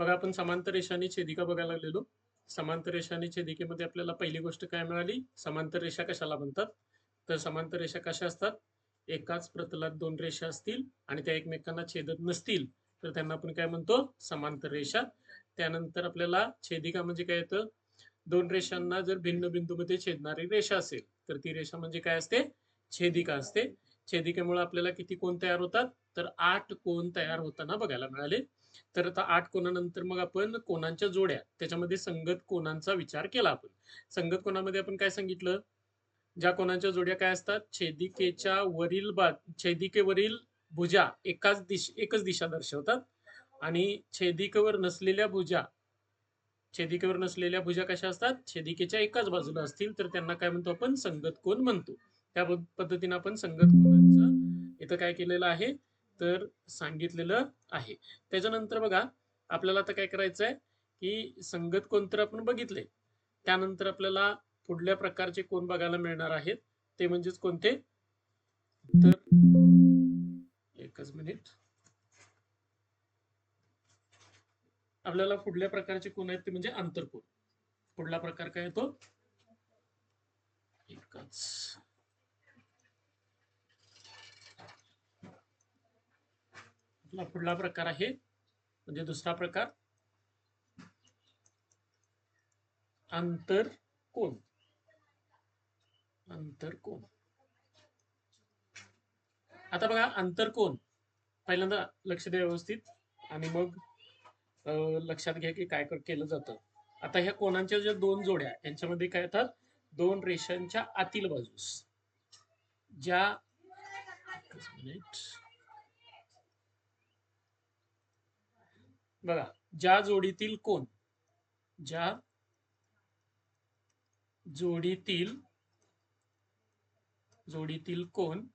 बघा आपण समांतर रेषाने छेदिका बघायला लागलेलो. समांतर रेषाने छेदिकेमध्ये आपल्याला पहिली गोष्ट काय मिळाली? समांतर रेषा कशाला म्हणतात? तर समांतर रेषा कशा असतात? एकाच प्रतलात दोन रेषा असतील आणि त्या एकमेकांना छेदत नसतील. तर त्यांना आपण काय म्हणतो? समांतर रेषा. त्यानंतर आपल्याला छेदिका म्हणजे काय येतं? दोन रेषांना जर भिन्न बिंदूमध्ये छेदणारी रेषा असेल तर ती रेषा म्हणजे काय असते? छेदिका असते. छेदिकेमुळे आपल्याला किती कोण तयार होतात? तर आठ कोण तयार होताना बघायला मिळाले. तर आता आठ कोणानंतर मग आपण कोणांच्या जोड्या त्याच्यामध्ये संगत कोणांचा विचार केला आपण. संगत कोणामध्ये आपण काय सांगितलं? ज्या कोणाच्या जोड्या काय असतात? छेदिकेच्या वरील बा छेदिकेवरील भुजा एकाच दिश एकच दिशा दर्शवतात. आणि छेदिकेवर नसलेल्या भुजा छेदिकेवर नसलेल्या भुजा कशा असतात? छेदिकेच्या एकाच बाजूला असतील. तर त्यांना काय म्हणतो आपण? संगत कोण म्हणतो. त्या पद्धतीने आपण संगत कोणांचं इथं काय केलेलं आहे? तर सांगितलेलं आहे. त्याच्यानंतर बघा आपल्याला आता काय करायचं आहे की संगत कोण तर आपण बघितले. त्यानंतर आपल्याला पुढल्या प्रकारचे कोण बघायला मिळणार आहेत ते म्हणजेच कोणते? तर एकच मिनिट. आपल्याला पुढल्या प्रकारचे कोण आहेत ते म्हणजे आंतरकोण पुढला प्रकार काय येतो एकच. आपला पुढला प्रकार आहे. म्हणजे दुसरा प्रकार. आंतर कोण अंतर कोण आता बघा आंतरकोण पहिल्यांदा लक्ष द्या व्यवस्थित. आणि मग लक्षात घ्या की काय केलं जातं. आता ह्या कोणांच्या ज्या दोन जोड्या यांच्यामध्ये काय येतात? दोन रेषांच्या आतील बाजूस. ज्या एकच मिनिट बघा ज्या जोडीतील कोण ज्या जोडीतील जोडीतील कोण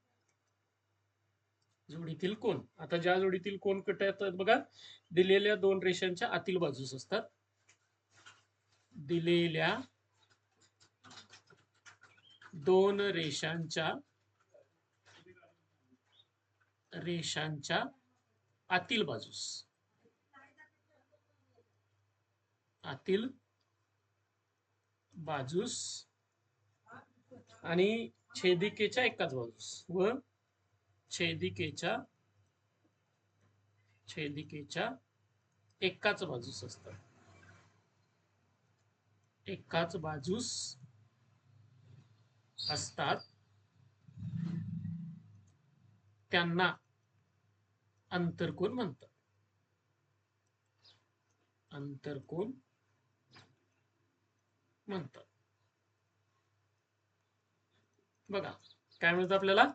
जोडीतील कोण आता ज्या जोडीतील कोण कट येतात बघा दिलेल्या दोन रेषांच्या आतील बाजूस असतात. दिलेल्या दोन रेषांच्या रेषांच्या आतील बाजूस. आतील बाजूस आणि छेदिकेच्या एकाच बाजूस. व छेदिकेच्या छेदिकेच्या एकाच बाजूस असतात. एकाच बाजूस असतात. त्यांना अंतरकोण म्हणतात अंतरकोण म्हणतात. बघा काय म्हणतात आपल्याला?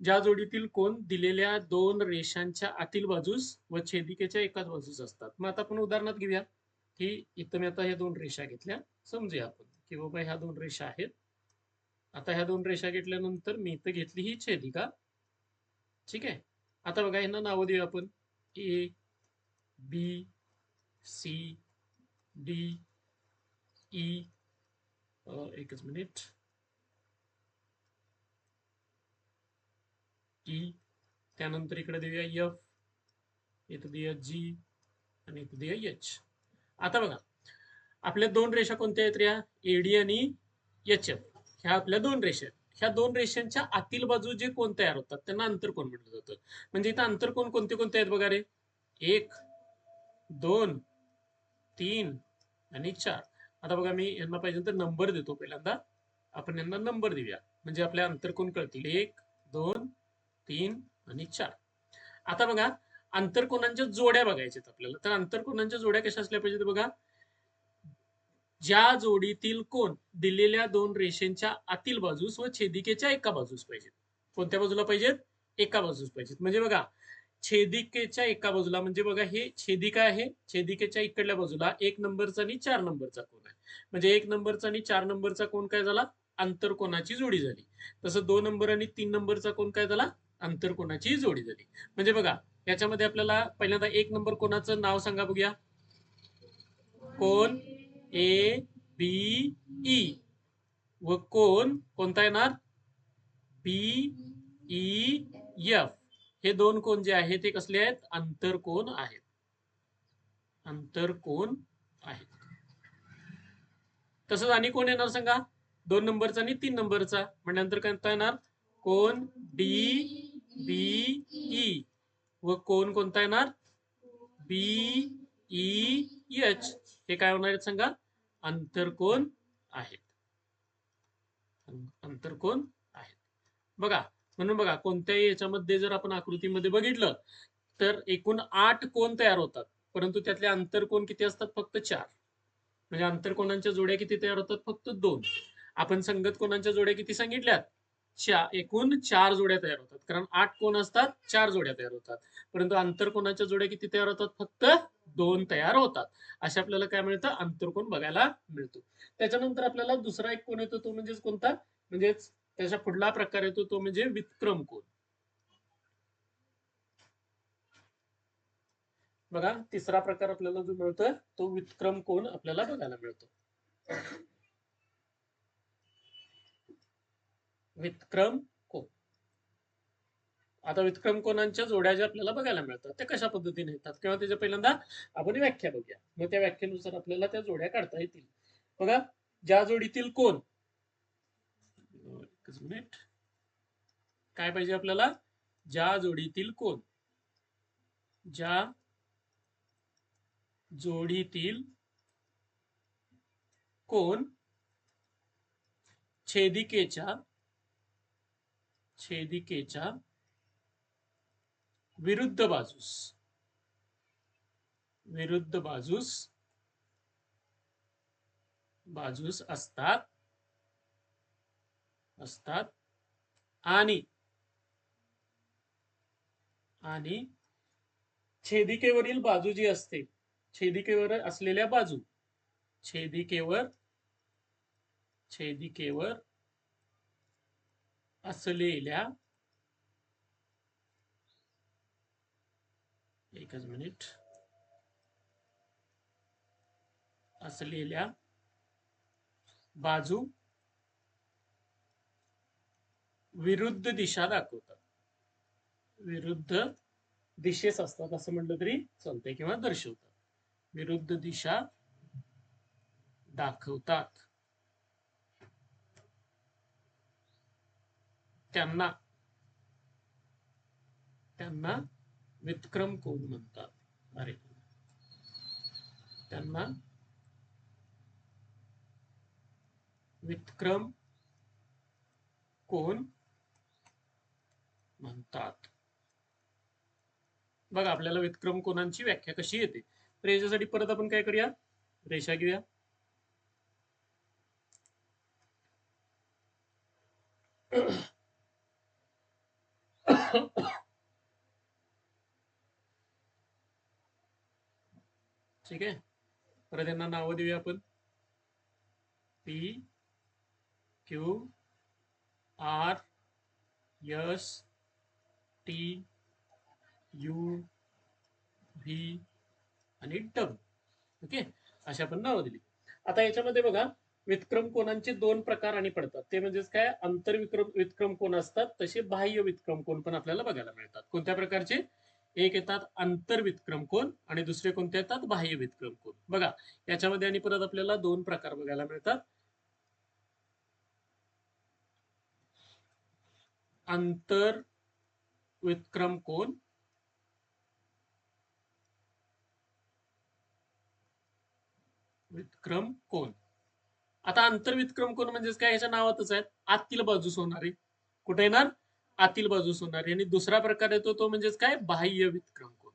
ज्या जोडीतील कोण दिलेल्या दोन रेषांच्या आतील बाजूस व छेदिकेच्या एकाच बाजूस असतात. मग आता आपण उदाहरणात घेऊया की इथं मी आता ह्या दोन रेषा घेतल्या. समजूया आपण की बाबा ह्या दोन रेषा आहेत. आता ह्या दोन रेषा घेतल्यानंतर मी इथं घेतली ही छेदिका. ठीक आहे? आता बघा यांना नावं देऊया आपण. A B C D E एकच मिनिट टी त्यानंतर इकडे देऊया एफ इथं देऊया जी आणि इथं देऊया एच आता बघा आपल्या दोन रेषा कोणत्या आहेत या एडी आणि एच एफ ह्या आपल्या दोन रेषा ह्या दोन रेषांच्या आतील बाजू जे कोण तयार होतात त्यांना अंतरकोण म्हटलं जातं? म्हणजे इथं अंतरकोण कोणते कोणते आहेत बघा रे? एक दोन तीन आणि चार. आता बघा मी यांना पाहिजे तर नंबर देतो पहिल्यांदा. आपण यांना नंबर देऊया. म्हणजे आपल्या अंतरकोण कळतील? एक दोन तीन आणि चार. आता बघा आंतरकोणांच्या जोड्या बघायच्यात आपल्याला? तर आंतरकोणांच्या जोड्या कशा असल्या पाहिजेत बघा? ज्या जोडीतील कोण दिलेल्या दोन रेषेंच्या आतील बाजूस व छेदिकेच्या एका बाजूस पाहिजेत. कोणत्या बाजूला पाहिजेत? एका बाजूस पाहिजेत. म्हणजे बघा छेदिकेच्या एका बाजूला म्हणजे बघा हे छेदिका आहे छेदिकेच्या इकडल्या बाजूला एक नंबरचा आणि चार नंबरचा कोण आहे. म्हणजे एक नंबरचा आणि चार नंबरचा कोण काय झाला? आंतरकोणाची जोडी झाली. तसं दोन नंबर आणि तीन नंबरचा कोण काय झाला? आंतरकोणाची जोडी झाली. म्हणजे बघा याच्यामध्ये आपल्याला पहिल्यांदा एक नंबर कोणाचं नाव सांगा बघूया. कोण ए बी ई. व कोण कोणता येणार? B E F. हे दोन कोण जे आहेत ते कसले आहेत? आंतरकोण आहेत. आंतरकोन आहेत. तसंच आणि कोण येणार सांगा? दोन नंबरचा आणि तीन नंबरचा. म्हणजे नंतर काय येणार? कोण डी बी ई. व कोण कोणता येणार? B E H. हे काय होणार आहेत सांगा? आंतरकोन आहेत. आंतरकोन आहेत. बघा म्हणून बघा कोणत्याही याच्यामध्ये जर आपण आकृतीमध्ये बघितलं तर एकूण आठ कोण तयार होतात? परंतु त्यातले आंतरकोण किती असतात? फक्त चार. म्हणजे आंतरकोणांच्या जोड्या किती तयार होतात? फक्त दोन. आपण संगत कोणांच्या जोड्या किती सांगितल्यात? चार एकूण चार जोड्या तयार होतात. कारण आठ कोण असतात? चार जोड्या तयार होतात. परंतु आंतरकोणाच्या जोड्या किती तयार होतात? फक्त दोन तयार होतात. असे आपल्याला काय मिळतं? आंतरकोण बघायला मिळतो. त्याच्यानंतर आपल्याला दुसरा एक कोण येतो? तो म्हणजेच कोणता? म्हणजेच त्याचा पुढला प्रकार येतो तो म्हणजे विक्रम कोण? बघा तिसरा प्रकार आपल्याला जो मिळतोय तो विक्रम कोण आपल्याला बघायला मिळतो. विक्रम कोण? आता विक्रम कोणांच्या जोड्या ज्या आपल्याला बघायला मिळतात त्या कशा पद्धतीने येतात? किंवा त्याच्या पहिल्यांदा आपण व्याख्या बघूया. मग त्या व्याख्येनुसार आपल्याला त्या जोड्या काढता येतील. बघा ज्या जोडीतील कोण? एकच मिनिट. काय पाहिजे आपल्याला? ज्या जोडीतील कोण ज्या जोडीतील कोण छेदिकेच्या छेदिकेच्या विरुद्ध बाजूस? विरुद्ध बाजूस बाजूस असतात असतात. आणि आणि छेदिकेवरील बाजू जी असते छेदिकेवर असलेल्या बाजू छेदिकेवर छेदिकेवर असलेल्या एकच मिनिट असलेल्या बाजू विरुद्ध दिशा दाखवतात. विरुद्ध दिशेस असतात असं म्हटलं तरी चालतंय किंवा दर्शवतात. विरुद्ध दिशा दाखवतात. त्यांना त्यांना विक्रम कोण म्हणतात? अरे. त्यांना विक्रम कोण म्हणतात. बघा आपल्याला विक्रम कोणांची व्याख्या कशी येते? तर याच्यासाठी परत आपण काय करूया? रेषा घेऊया. ठीक आहे? परत यांना नावं देऊया आपण. P Q R S T U V आणि डब्ल्यू ओके? अशी आपण नावं दिली. आता याच्यामध्ये बघा विक्रम कोणांचे दोन प्रकार आणि पडतात. ते म्हणजेच काय? आंतरविक्रम विक्रम कोण असतात तसे बाह्य विक्रम कोण पण आपल्याला बघायला मिळतात. कोणत्या प्रकारचे? एक येतात आंतरविक्रम कोण आणि दुसरे कोणते येतात? बाह्य विक्रम कोण. बघा याच्यामध्ये आणि परत आपल्याला दोन प्रकार बघायला मिळतात. आंतर विक्रम कोण? विक्रम कोण? आता आंतरविक्रम कोण म्हणजेच काय? याच्या नावातच आहेत. आतील बाजूस होणारे कुठे येणार? आतील बाजूस होणारे आणि दुसरा प्रकार येतो तो म्हणजेच काय? बाह्य विक्रम कोण?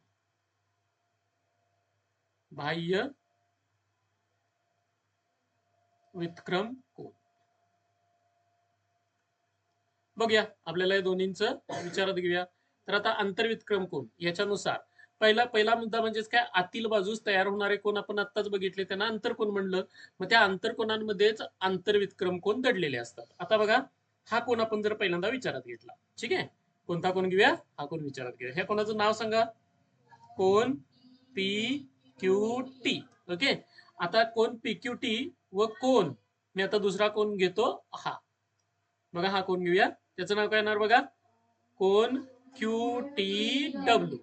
बाह्य विक्रम कोण? बघूया. आपल्याला या दोन्हींचं विचारात घेऊया. तर आता आंतरविक्रम कोण? याच्यानुसार. पहिला पहिला मुद्दा म्हणजेच काय? आतील बाजूस तयार होणारे कोण? आपण आत्ताच बघितले. त्यांना आंतरकोण म्हणलं? मग त्या आंतरकोणांमध्येच आंतरविक्रम कोण दडलेले असतात? आता बघा हा कोण आपण जर पहिल्यांदा विचारात घेतला. ठीक आहे? कोणता कोण घेऊया? हा कोण विचारात घेऊया. ह्या कोणाचं नाव सांगा? कोण? P Q T. ओके? आता कोण? पी क्यू टी व कोण? मी आता दुसरा कोण घेतो? हा. बघा हा कोण घेऊया? त्याचं नाव काय येणार बघा? कोण? क्यू टी डब्ल्यू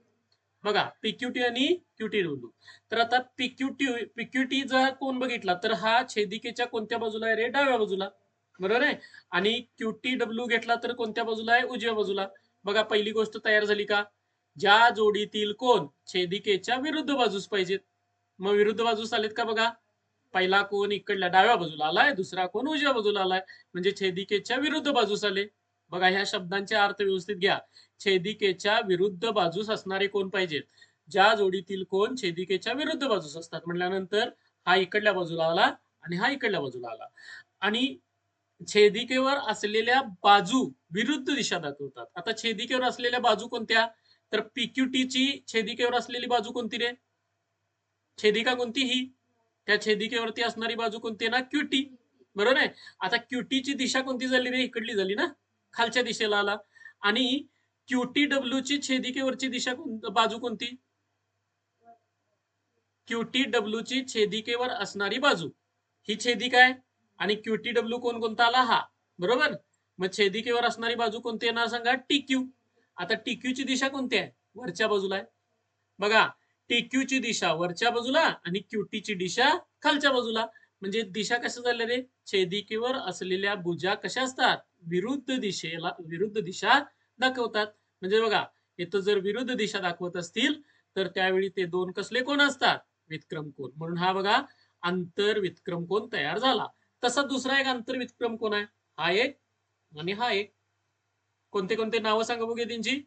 बघा पीक्यूटी आणि क्यूटी डब्ल्यू तर आता पीक्यूटी पीक्यूटी जर कोण बघितला तर हा छेदिकेच्या कोणत्या बाजूला आहे रे? डाव्या बाजूला. बरोबर आहे? आणि क्यूटी डब्ल्यू घेतला तर कोणत्या बाजूला आहे? उजव्या बाजूला. बघा पहिली गोष्ट तयार झाली का? ज्या जोडीतील कोण? छेदिकेच्या विरुद्ध बाजूस पाहिजेत. मग विरुद्ध बाजूस आलेत का बघा? पहिला कोण इकडल्या डाव्या बाजूला आलाय. दुसरा कोण? उजव्या बाजूला आलाय. म्हणजे छेदिकेच्या विरुद्ध बाजूस आले. बघा ह्या शब्दांचे अर्थ व्यवस्थित घ्या. छेदिकेच्या विरुद्ध बाजूस असणारे कोण पाहिजेत? ज्या जोडीतील कोण छेदिकेच्या विरुद्ध बाजूस असतात? म्हटल्यानंतर हा इकडल्या बाजूला आला आणि हा इकडल्या बाजूला आला. आणि छेदिकेवर असलेल्या बाजू विरुद्ध दिशा दाखवतात. आता छेदिकेवर असलेल्या बाजू कोणत्या? तर पीक्यूटीची छेदिकेवर असलेली बाजू कोणती रे? छेदिका कोणती ही? त्या छेदिकेवरती असणारी बाजू कोणती आहे ना? क्यूटी. बरोबर आहे? आता क्युटीची दिशा कोणती झाली रे? इकडली झाली ना? खालच्या दिशेला आला. आणि क्यूटी डब्ल्यू ची छेदिकेवरची दिशा बाजू कोणती? क्यूटी डब्ल्यू ची छेदिकेवर असणारी बाजू. ही छेदिका आहे. आणि क्यूटी डब्ल्यू कोण कोणता आला? हा. बरोबर? मग छेदिकेवर असणारी बाजू कोणती येणार सांगा? टीक्यू आता टीक्यू ची दिशा कोणती आहे? वरच्या बाजूला आहे. बघा टीक्यू ची दिशा वरच्या बाजूला आणि क्यूटी ची दिशा खालच्या बाजूला. म्हणजे दिशा कशा झाल्या रे? छेदिकेवर असलेल्या भुजा कशा असतात? विरुद्ध दिशेला विरुद्ध दिशा दाखवतात. म्हणजे बघा इथं जर विरुद्ध दिशा दाखवत असतील तर त्यावेळी ते दोन कसले कोण असतात? विक्रम कोण. म्हणून हा बघा आंतर विक्रम कोण तयार झाला. तसा दुसरा एक आंतर विक्रम कोण आहे? हा एक आणि हा एक. कोणते कोणते नावं सांगा बघूया त्यांची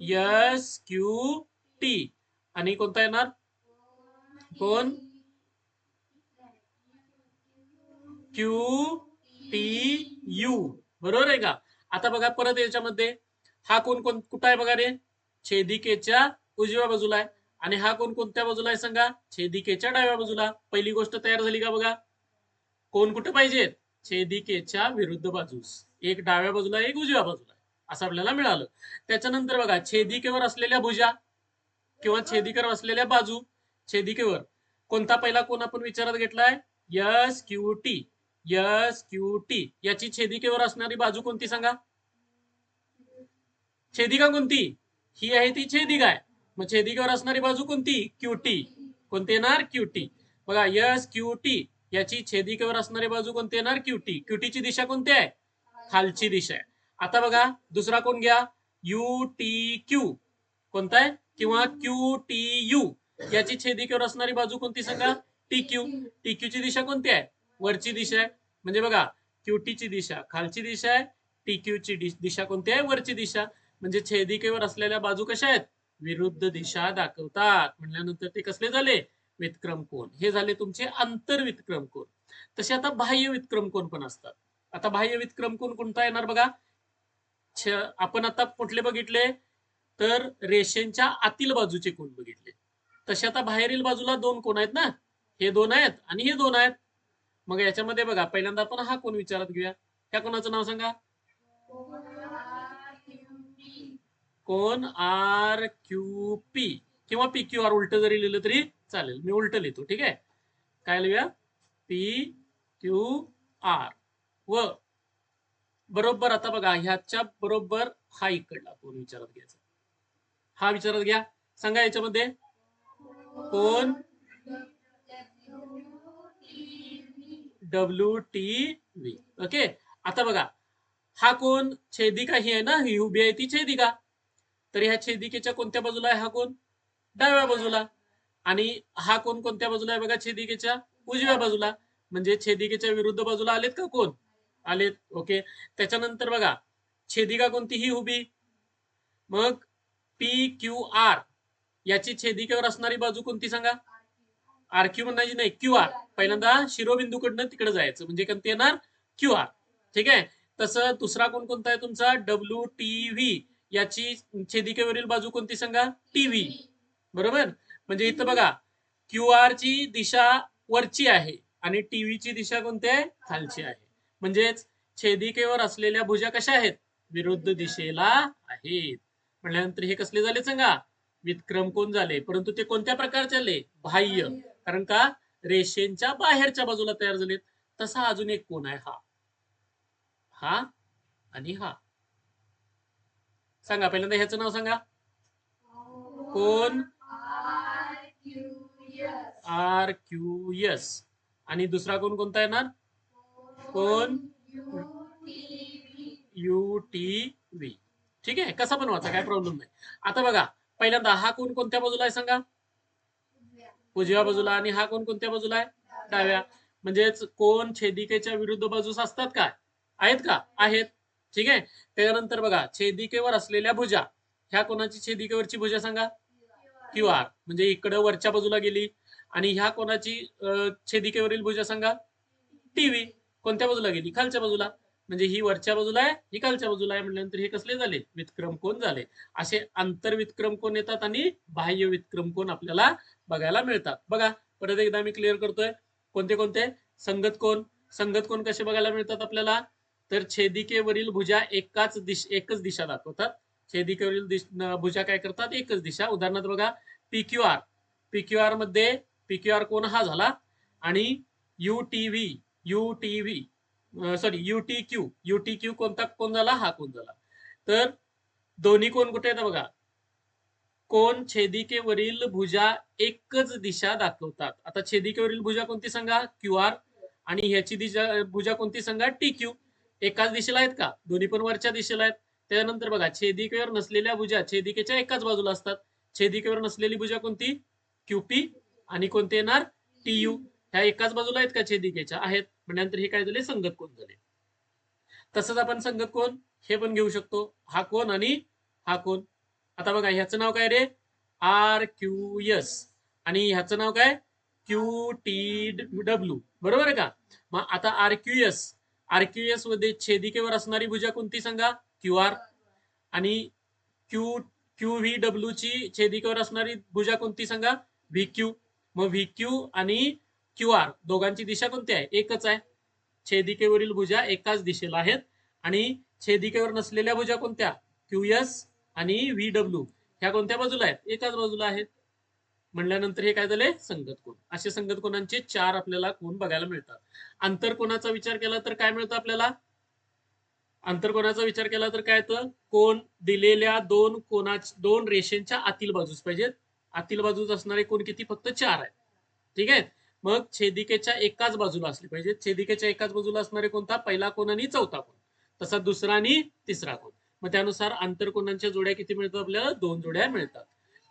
यस क्यू टी. आणि कोणता येणार? कोण? क्यू टी यू बरोबर आहे का? आता बघा परत याच्यामध्ये. हा कोण कोण कुठं आहे बघा रे? छेदिकेच्या उजव्या बाजूला आहे. आणि हा कोण कोणत्या बाजूला आहे सांगा? छेदिकेच्या डाव्या बाजूला. पहिली गोष्ट तयार झाली का बघा? कोण कुठे पाहिजेत छेदिकेच्या विरुद्ध बाजूस. एक डाव्या बाजूला एक उजव्या बाजूला असं आपल्याला मिळालं. त्याच्यानंतर बघा छेदिकेवर असलेल्या भुजा किंवा छेदिकेवर असलेल्या बाजू छेदिकेवर कोणता पहिला कोण आपण विचारात घेतलाय? S Q T. S Q T याची छेदिकेवर असणारी बाजू कोणती सांगा? छेदिका कोणती? ही आहे ती छेदिका आहे मग छेदिकेवर असणारी बाजू कोणती? क्यूटी. कोणती येणार? क्यूटी. बघा यस क्यूटी. याची छेदिकेवर असणारी बाजू कोणती येणार? क्यूटी. क्यूटीची दिशा कोणती आहे? खालची दिशा आहे. आता बघा दुसरा कोण घ्या? U T Q. कोणता आहे? किंवा क्यू टी यू. याची छेदिकेवर असणारी बाजू कोणती सांगा? T Q. टी क्यू ची दिशा कोणती आहे? वरची दिशा आहे. म्हणजे बघा क्यूटीची दिशा खालची दिशा आहे टी क्यू ची दिशा कोणती आहे? वरची दिशा. म्हणजे छेदिकेवर असलेल्या बाजू कशा आहेत? विरुद्ध दिशा दाखवतात. म्हणल्यानंतर ते कसले झाले? विक्रम कोण हे झाले तुमचे आंतर विक्रम कोण तसे आता बाह्य विक्रम कोण पण असतात. आता बाह्य विक्रम कोण कोणता येणार बघा? आपण आता कुठले बघितले? तर रेषेच्या आतील बाजूचे कोण बघितले. तसे आता बाहेरील बाजूला दोन कोण आहेत ना? हे दोन आहेत आणि हे दोन आहेत. मग याच्यामध्ये बघा पहिल्यांदा आपण हा कोण विचारात घेऊया? त्या कोणाचं नाव सांगा? कोण? R Q P. किंवा पी क्यू आर उलट जरी लिहिलं तरी चालेल. मी उलट लिहितो ठीक आहे? काय लिहूया? P Q R. व बरोबर आता बघा ह्याच्या बरोबर हा इकडला कोण विचारात घ्यायचा? हा विचारात घ्या. सांगा याच्यामध्ये. कोण? डब्ल्यू टी व्ही ओके आता बघा हा कोण? छेदिका ही आहे ना? ही उभी आहे ती छेदिका. तर ह्या छेदिकेच्या कोणत्या बाजूला आहे? हा कोण? डाव्या बाजूला. आणि हा कोण कोणत्या बाजूला आहे बघा? छेदिकेच्या उजव्या बाजूला. म्हणजे छेदिकेच्या विरुद्ध बाजूला आलेत का कोण? आलेत. ओके त्याच्यानंतर बघा छेदिका कोणती ही उभी? मग पी क्यू आर याची छेदिकेवर असणारी बाजू कोणती सांगा? आर क्यू म्हणायची नाही क्यू आर. पहिल्यांदा शिरोबिंदूकडनं तिकडे जायचं. म्हणजे कोणती येणार क्यू आर. ठीक आहे? तसं दुसरा कोण कोणता आहे तुमचा? W T V. याची छेदिकेवरील बाजू कोणती सांगा? टीव्ही बरोबर? म्हणजे इथं बघा क्यू आर ची दिशा वरची आहे आणि टीव्ही ची दिशा कोणती आहे? खालची आहे. म्हणजेच छेदिकेवर असलेल्या भुजा कशा आहेत? विरुद्ध दिशेला आहेत. म्हटल्यानंतर हे कसले झाले सांगा? विक्रम कोण झाले? परंतु ते कोणत्या प्रकारचे आले? बाह्य. कारण का? रेषेंच्या बाहेरच्या बाजूला तयार झालेत. तसा अजून एक कोण आहे हा. हा आणि हा. सांगा पहिल्यांदा ह्याचं नाव सांगा. कोण? आर क्यू एस आणि दुसरा कोण कोणता येणार? कोण? U T V. ठीक आहे कसा बनवायचा काय प्रॉब्लेम नाही. आता बघा पहिल्यांदा हा कोण कोणत्या बाजूला आहे सांगा. उजव्या बाजूला आणि हा कोण कोणत्या बाजूला आहे? डाव्या. म्हणजेच कोण छेदिकेच्या विरुद्ध बाजूस असतात काय आहेत का? आहेत. ठीक आहे? त्यानंतर बघा छेदिकेवर असलेल्या भुजा. ह्या कोणाची छेदिकेवरची भुजा सांगा? Q R. म्हणजे इकडं वरच्या बाजूला गेली. आणि ह्या कोणाची छेदिकेवरील भुजा सांगा? टीव्ही कोणत्या बाजूला गेली? खालच्या बाजूला. म्हणजे ही वरच्या बाजूला आहे ही खालच्या बाजूला आहे म्हटल्यानंतर हे कसले झाले? वितक्रम कोण झाले? असे आंतर वितक्रम कोण येतात आणि बाह्य वितक्रम कोण आपल्याला बघायला मिळतात. बघा परत एकदा मी क्लिअर करतोय. कोणते कोणते? संगत कोण? संगत कोण कसे बघायला मिळतात आपल्याला? तर छेदिकेवरील भुजा एकाच दिश एकच दिशा दाखवतात. छेदिकेवरील दिश भुजा काय करतात? एकच दिशा. उदाहरणार्थ बघा पीक्यू आर. पीक्यू आरमध्ये पीक्यू आर कोण हा झाला? आणि U T V U T V sorry U T Q U T Q कोणता कोण झाला? हा कोण झाला? तर दोन्ही कोण कुठे आहेत बघा? कोण छेदिकेवरील भुजा एकच दिशा दाखवतात. आता छेदिकेवरील भुजा कोणती सांगा? Q R. आणि ह्याची दिशा भुजा कोणती सांगा? T Q. एकाच दिशेला आहेत का? दोन्ही पण वरच्या दिशेला आहेत. त्यानंतर बघा छेदिकेवर नसलेल्या भुजा छेदिकेच्या एकाच बाजूला असतात. छेदिकेवर नसलेली भुजा कोणती? क्यूपी आणि कोणते येणार? T U. ह्या एकाच बाजूला आहेत का छेदिकेच्या? आहेत. म्हणजे हे काय झाले? संगत कोण झाले? तसंच आपण संगत कोण? हे पण घेऊ शकतो. हा कोण आणि हा कोण? आता बघा ह्याचं नाव काय रे? आर क्यू एस आणि ह्याचं नाव काय? Q T W. बरोबर आहे का? मग आता R Q S R Q एसमध्ये छेदिकेवर असणारी भुजा कोणती सांगा? Q R. आणि क्यू क्यू व्ही डब्ल्यू ची छेदिकेवर असणारी भुजा कोणती सांगा? V Q. मग व्ही क्यू आणि क्यू आर दोघांची दिशा कोणती आहे? एकच आहे. छेदिकेवरील भुजा एकाच दिशेला आहेत. आणि छेदिकेवर नसलेल्या भुजा कोणत्या? क्यू एस आणि व्ही डब्ल्यू ह्या कोणत्या बाजूला आहेत? एकाच बाजूला आहेत. म्हणल्यानंतर हे काय झाले संगत कोण. असे संगत कोणांचे चार आपल्याला कोण बघायला मिळतात. आंतर कोणाचा विचार केला तर काय मिळतं आपल्याला? आंतर कोणाचा विचार केला तर काय तर कोण दिलेल्या दोन कोणा दोन रेषेंच्या आतील बाजूस पाहिजेत. आतील बाजूस असणारे कोण किती? फक्त चार आहेत. ठीक आहे? मग छेदिकेच्या एकाच बाजूला असले पाहिजे छेदिकेच्या एकाच बाजूला असणारे कोणता? पहिला कोण आणि चौथा कोण. तसा दुसरा आणि तिसरा कोण. मग त्यानुसार आंतरकोणांच्या जोड्या किती मिळतात? आपल्याला दोन जोड्या मिळतात.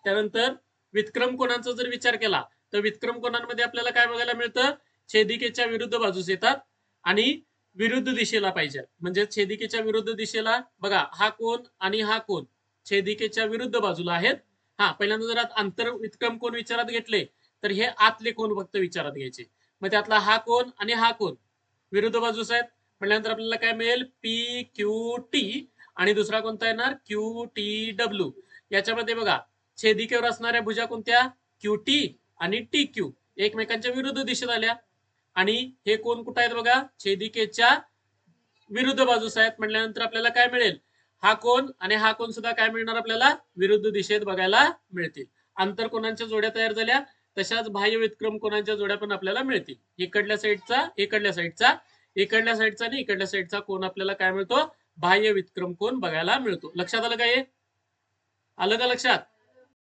त्यानंतर विक्रम कोणाचा जर विचार केला तर विक्रम कोणांमध्ये आपल्याला काय बघायला मिळतं? छेदिकेच्या विरुद्ध बाजूस येतात आणि विरुद्ध दिशेला पाहिजे म्हणजे छेदिकेच्या विरुद्ध दिशेला बघा हा कोण आणि हा कोण छेदिकेच्या विरुद्ध बाजूला आहेत. हा पहिल्यांदा जर आंतर विक्रम कोण विचारात घेतले तर हे आतले कोण फक्त विचारात घ्यायचे. मग त्यातला हा कोण आणि हा कोण विरुद्ध बाजूस आहेत. म्हटल्यानंतर आपल्याला काय मिळेल? पी क्यू टी आणि दुसरा कोणता येणार? क्यू टी डब्ल्यू याच्यामध्ये बघा छेदिकेवर असणाऱ्या भुजा कोणत्या? क्यू टी आणि टी क्यू एकमेकांच्या विरुद्ध दिशेत आल्या. आणि हे कोण कुठं आहेत बघा? छेदिकेच्या विरुद्ध बाजूस आहेत. म्हटल्यानंतर आपल्याला काय मिळेल? हा कोण आणि हा कोण सुद्धा काय मिळणार आपल्याला? विरुद्ध दिशेत बघायला मिळतील. आंतर कोणांच्या जोड्या तयार झाल्या? तशाच बाह्य विक्रम कोणांच्या जोड्या पण आपल्याला मिळतील. इकडल्या साईडचा इकडल्या साईडचा इकडल्या साईडचा आणि इकडल्या साईडचा कोण आपल्याला काय मिळतो? बाह्य विक्रम कोण बघायला मिळतो? लक्षात आलं का हे? आलं का लक्षात?